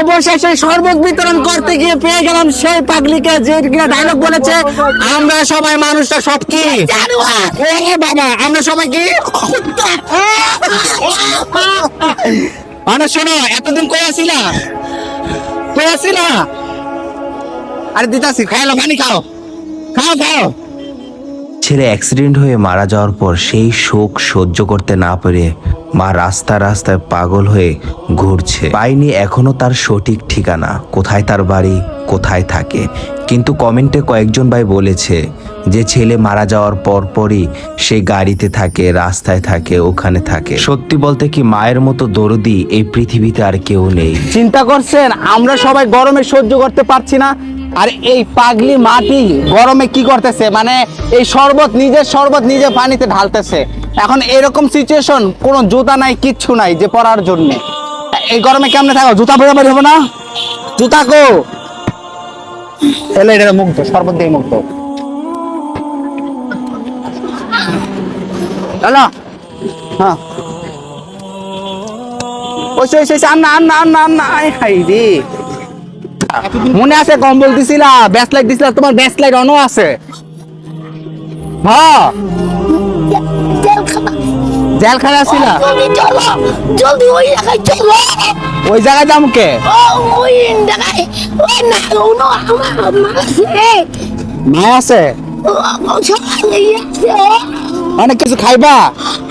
অবশেষে শরবত বিতরণ করতে গিয়ে পেয়ে গেলাম সেই পাগলিকে, যে ডায়লগ বলেছে, আমরা সবাই মানুষটা সব কি বাবা আমরা সবাই কি? মানুষ শোনো, এতদিন কই আসিলা? কই আসিলা? আরে দিতাছি, খাইলো, পানি খাও। খাও খাও। ছেলে অ্যাক্সিডেন্ট হয়ে মারা যাওয়ার পর সেই শোক সহ্য করতে না পেরে মা রাস্তা রাস্তায় পাগল হয়ে ঘুরছে। পাইনি এখনও তার সঠিক ঠিকানা, কোথায় তার বাড়ি, কোথায় থাকে। কিন্তু কমেন্টে কয়েকজন ভাই বলেছে যে ছেলে মারা যাওয়ার পর পরই সে গাড়িতে থাকে, রাস্তায় থাকে, ওখানে থাকে। সত্যি বলতে কি মায়ের মতো দরদি এই পৃথিবীতে আর কেউ নেই। চিন্তা করছেন, আমরা সবাই গরমে সহ্য করতে পারছি না আর এই পাগলি মাটি গরমে কি করতেছে? মানে এই শরবত, নিজের শরবত নিজে পানিতে ঢালতেছে। এখন এরকম সিচুয়েশন কোনো জুতা নাই, কিচ্ছু নাই যে পরার জন্য। এই গরমে কেমনে থাকো? জুতা পরে বাড়ি হবে না? জুতা কো? এলে এটা মুক্ত, শরবত দিয়ে মুক্ত। হ্যালো হ্যাঁ। ওই সেই আন্না আন্না আন্না আন্না আই হাই রে। মনে আছে কম্বল দিছিলা ব্যাস লাইট দিছিলা তোমার ব্যাস লাইট অনও আছে। হ্যাঁ জেল খানা ছিলা তুমি চলো জলদি ওই জায়গায় চলো। ওই জায়গায় যাম কে? ওই জায়গায়। ওই না কোনো আমার মাসে আছে। অনেক কিছু খাইবা?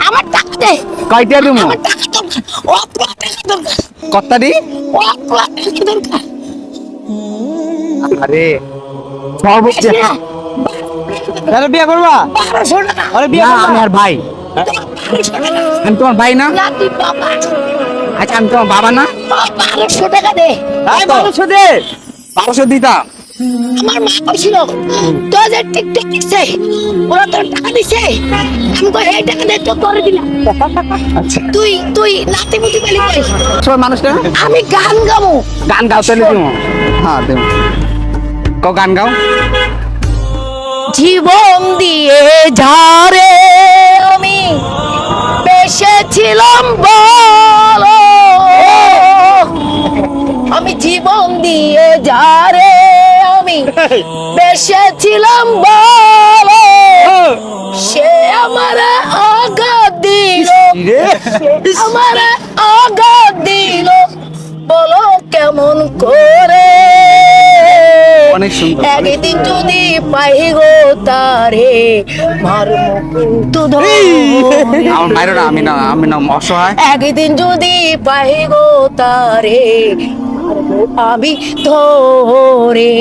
আমার টাকা দে। কয়টা দিমু? আমার টাকা দরকার। ও টাকা দরকার। কত্তারি ও টাকা দরকার। আরে সর্বোচ্চ আরে বিয়ে করবা? আরে বিয়ে করবা? আমি আর ভাই। আমি তোমার ভাই না? আচ্ছা আমি তোমার বাবা না? বারোশো টাকা দে। বারোশো দে। বারোশো দিতাম আমার মা কইছিল তো যে টিকটক দিছে ওরা তোর টাকা দিছে। আমি কই এই টাকা দে তো তোরে দিলাম। আচ্ছা। তুই তুই নাতি মুতি বলি কই সবাই আমি গান গাবো। গান গাও তাহলে দিমু। হ্যাঁ দিমু কও গান গাও। জীবন দিয়ে ঝারে আমি বেসেছিলাম বলো আমি জীবন দিয়ে ঝারে আমি বেসেছিলাম বলো সে আমার আঘাত দিল আমার আঘাত দিল। বলো কেমন করে অনেক সুন্দর। একদিন যদি পাই গো তারে মারমো কিন্তু ধরে। আমার মায়ের না আমি না আমি না অসহায়। একদিন যদি পাই গো তারে আমি ধরে।